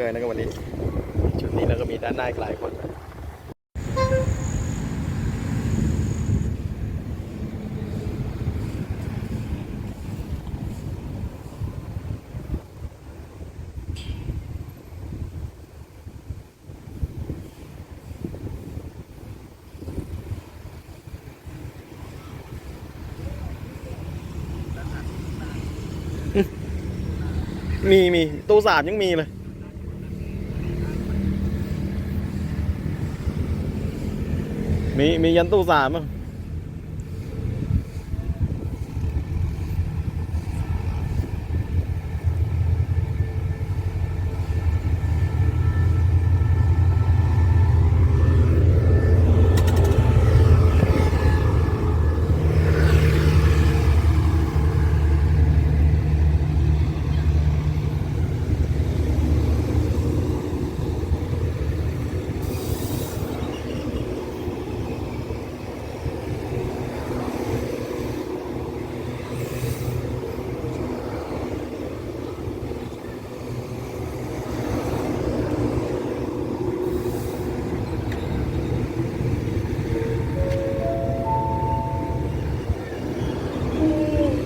เกินะครับวันนี้ ชุดนี้แล้วก็มีด้านหน้าอีกหลายคนมีมีตู้สามยังมีเลย มีมียันตู้สามอะ ที่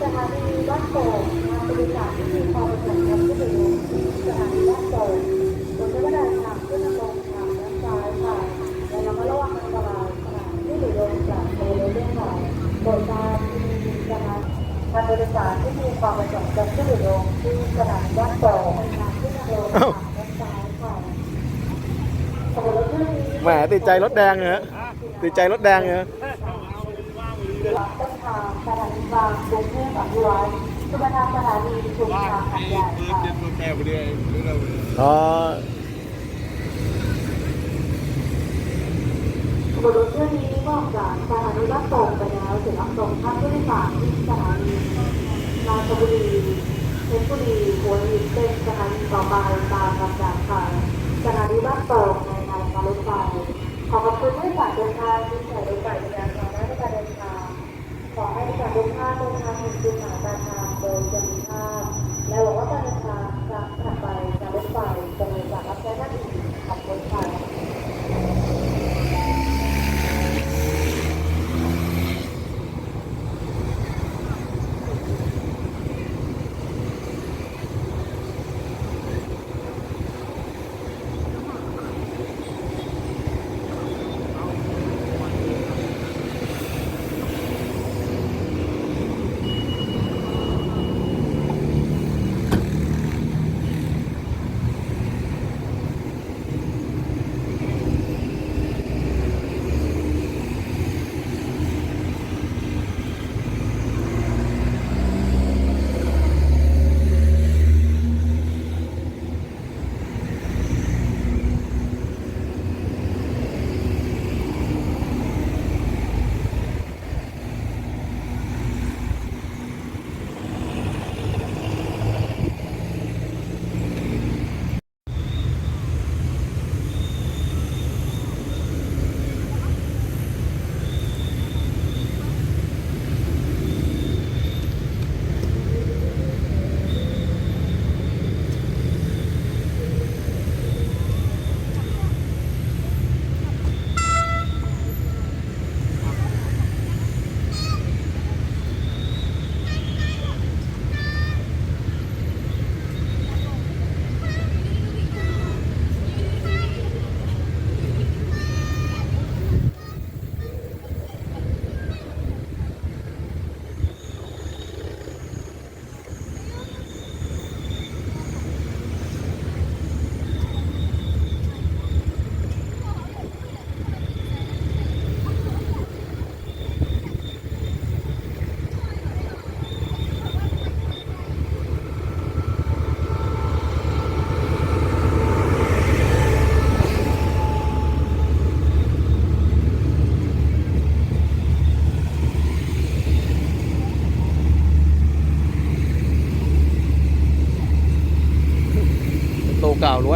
สถานีวัดโป่งทางบริษัทที่มีความประสงค์กับผู้ถือสถานีวัดโป่งบนเส้นทางทางขึ้นลงทางด้านซ้ายค่ะและระมัดระวังอันตรายขณะที่อยู่ลงจากบริเวณเรื่องของโดยการมีสถานทางบริษัทที่มีความประสงค์กับผู้ถือลงที่สถานีวัดโป่งทางขึ้นลงทางด้านซ้ายค่ะขบวนรถเที่ยวนี้ แหม ติดใจรถแดงเหรอติดใจรถแดงเหรอต้นทางสถานีกลางกรุงเทพอภิวัตรสุวรรณสถานีชุมทางหัดใหญ่ค่ะอ๋อขบวนรถเที่ยวนี้ก็ออกจากสถานีรับส่งไปแล้วถึงรับส่งท่านผู้โดยสารที่สถานีราชบุรีเพชรบุรีหัวหินเป็นสถานีต่อไปตามลำดับค่ะสถานีรับส่งในทางการรถไฟ ขอขอบคุณผู้โดยสารทุกท่านที่ใส่รถไฟบริการต่อหน้าในการเดินทางขอให้ผู้โดยสารทุกท่านเดินทางถึงจุด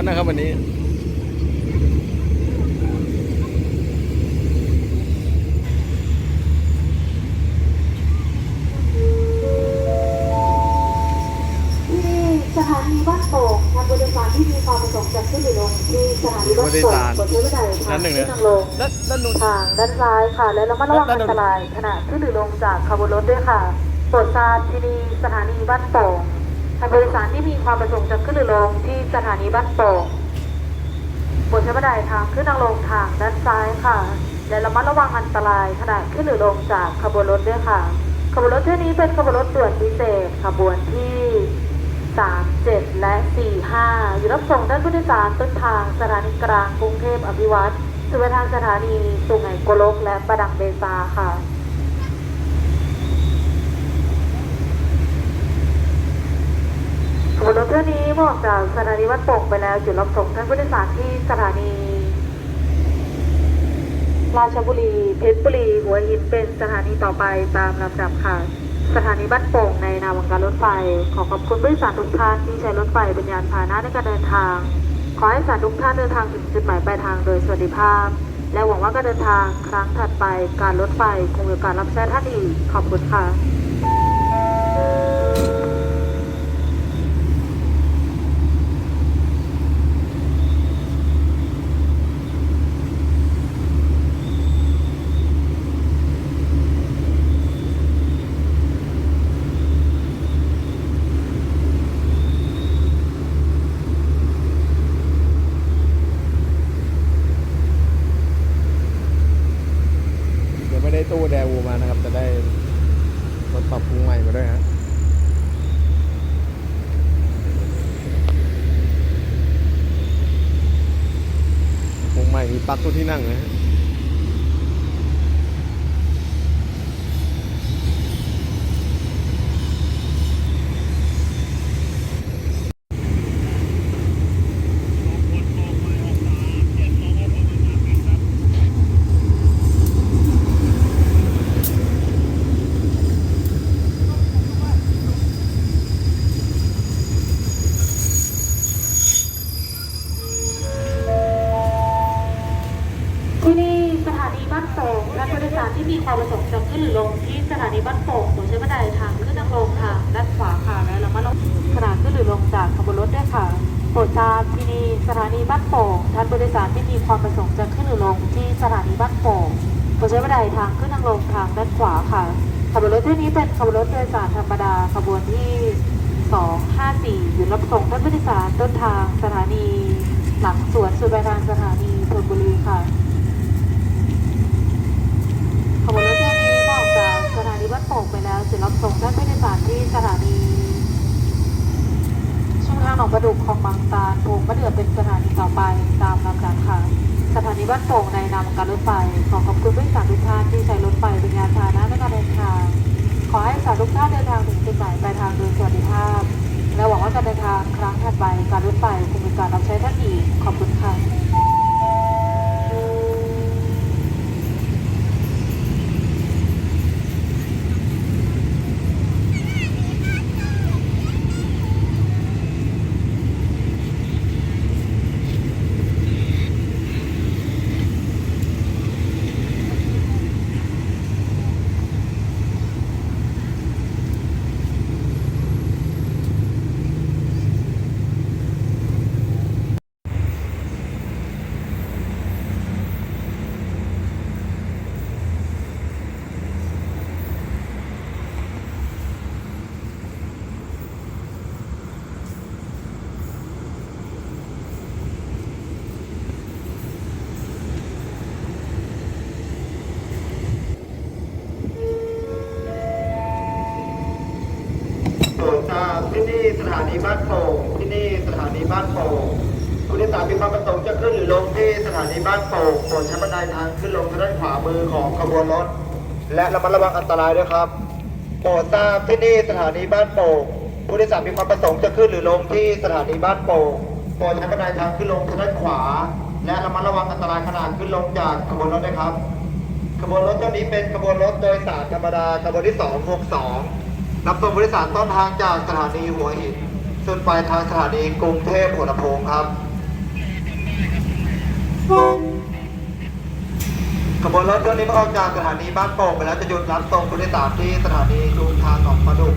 นนะครับวันนี้ ที่สถานีบ้านโป่งทางบริการที่มีความประสงค์จะขึ้นหรือลงที่สถานีรถไฟบนเทเวไดทางขึ้นทางลงด้านด้านนู้นทางด้านซ้ายค่ะ และระมัดระวังอันตรายขณะขึ้นหรือลงจากขบวนรถด้วยค่ะโปรดทราบที่นี่สถานีบ้านโป่ง ทางบริษัทที่มีความประสงค์จะขึ้นหรือลงที่สถานีบ้านโป่งบนเทวไดทางขึ้นทางลงทางด้านซ้ายค่ะ และระมัดระวังอันตรายขณะขึ้นหรือลงจากขบวนรถด้วยค่ะ ขบวนรถเที่ยวนี้เป็นขบวนรถด่วนพิเศษขบวนที่ 3 7 และ 4 5 อยู่รับส่งด้านผู้โดยสารต้นทางสถานีกลางกรุงเทพอภิวัตรสู่ไปทางสถานีสุไหงโกลกและประดังเบซาค่ะ บนรถเที่ยวนี้มออกจากสถานีวัดโป่งไปแล้วจุดรับส่งท่านผู้โดยสารที่สถานี ราชบุรี เพชรบุรี หัวหินเป็นสถานีต่อไปตามลำดับค่ะ สถานีบ้านโป่งในนามของการรถไฟ ขอขอบคุณบริษัททุกท่านที่ใช้รถไฟเป็นยานพาหนะในการเดินทาง ขอให้สารทุกท่านเดินทางถึงจุดหมายปลายทางโดยสวัสดิภาพ และหวังว่าการเดินทางครั้งถัดไปการรถไฟคงมีกาสรับใช้ท่านอีกขอบคุณค่ะ เดี๋ยวไม่ได้ตู้แดวูมานะครับ จะได้รถปรับปรุงใหม่มาด้วยฮะ ปลั๊กตัวที่นั่งนะฮะ ที่นี่สถานีบ้านโป่งและผู้โดยสารที่มีความประสงค์ จะขึ้นหรือลงที่สถานีบ้านโป่งโปรดใช้บันไดทางขึ้นทางลงค่ะด้านขวาค่ะและระมัดระวังขณะขึ้นหรือลงจากขบวนรถด้วยค่ะโปรดทราบที่นี่สถานีบ้านโป่งท่านผู้โดยสารที่มีความประสงค์จะขึ้นหรือลงที่สถานีบ้านโป่งโปรดใช้บันไดทางขึ้นทางลงทางด้านขวาค่ะขบวนรถที่นี้เป็นขบวนรถโดยสารธรรมดาขบวนที่ 254 อยู่รับส่งท่านผู้โดยสารต้นทางสถานี หลังสวนสุไปทางสถานีธนบุรีค่ะ ขบวนรถเที่ยวนี้ออกจากสถานีบ้าน โป่งไปแล้วจะรับส่งท่านผู้โดยสารที่สถานีช่วงทางหนองประดุกของบางตาลโป่งมะเดือเป็นสถานีต่อไปตามลำดับค่ะ สถานีบ้านโป่งในนามการรถไฟขอขอบคุณผู้โดยสารทุกท่านที่ใช้รถไฟเป็นยานพาหนะในการเดินทางขอให้สารทุกท่านเดินทางถึงจุดหมายปลายทางโดยสวัสดิภาพ และหวังว่าการเดินทางครั้งถัดไปการรถไฟคงมีการรับใช้ท่านอีกขอบคุณค่ะ ที่นี่สถานีบ้านโป่งที่นี่สถานีบ้านโป่งผู้โดยสารมีความประสงค์จะขึ้นหรือลงที่สถานีบ้านโป่งโปรดใช้บันไดทางขึ้นลงทางด้านขวามือของขบวนรถ และระมัดระวังอันตรายด้วยครับโปรดทราบที่นี่สถานีบ้านโป่งผู้โดยสารมีความประสงค์จะขึ้นหรือลงที่สถานีบ้านโป่งโปรดใช้บันไดทางขึ้นลงทางด้านขวา และระมัดระวังอันตรายขณะขึ้นลงจากขบวนรถด้วยครับขบวนรถเจ้านี้เป็นขบวนรถโดยสารธรรมดาขบวนที่ 262 รับส่งผู้โดยสารต้นทางจากสถานีหัวหินส่วนปลายทางสถานีกรุงเทพหัวลำโพงครับขบวนรถเที่ยวนี้มาออกจากสถานีบ้านโป่งไปแล้วจะหยุดรับส่งผู้โดยสารที่สถานีกรุงทางหนองประดุก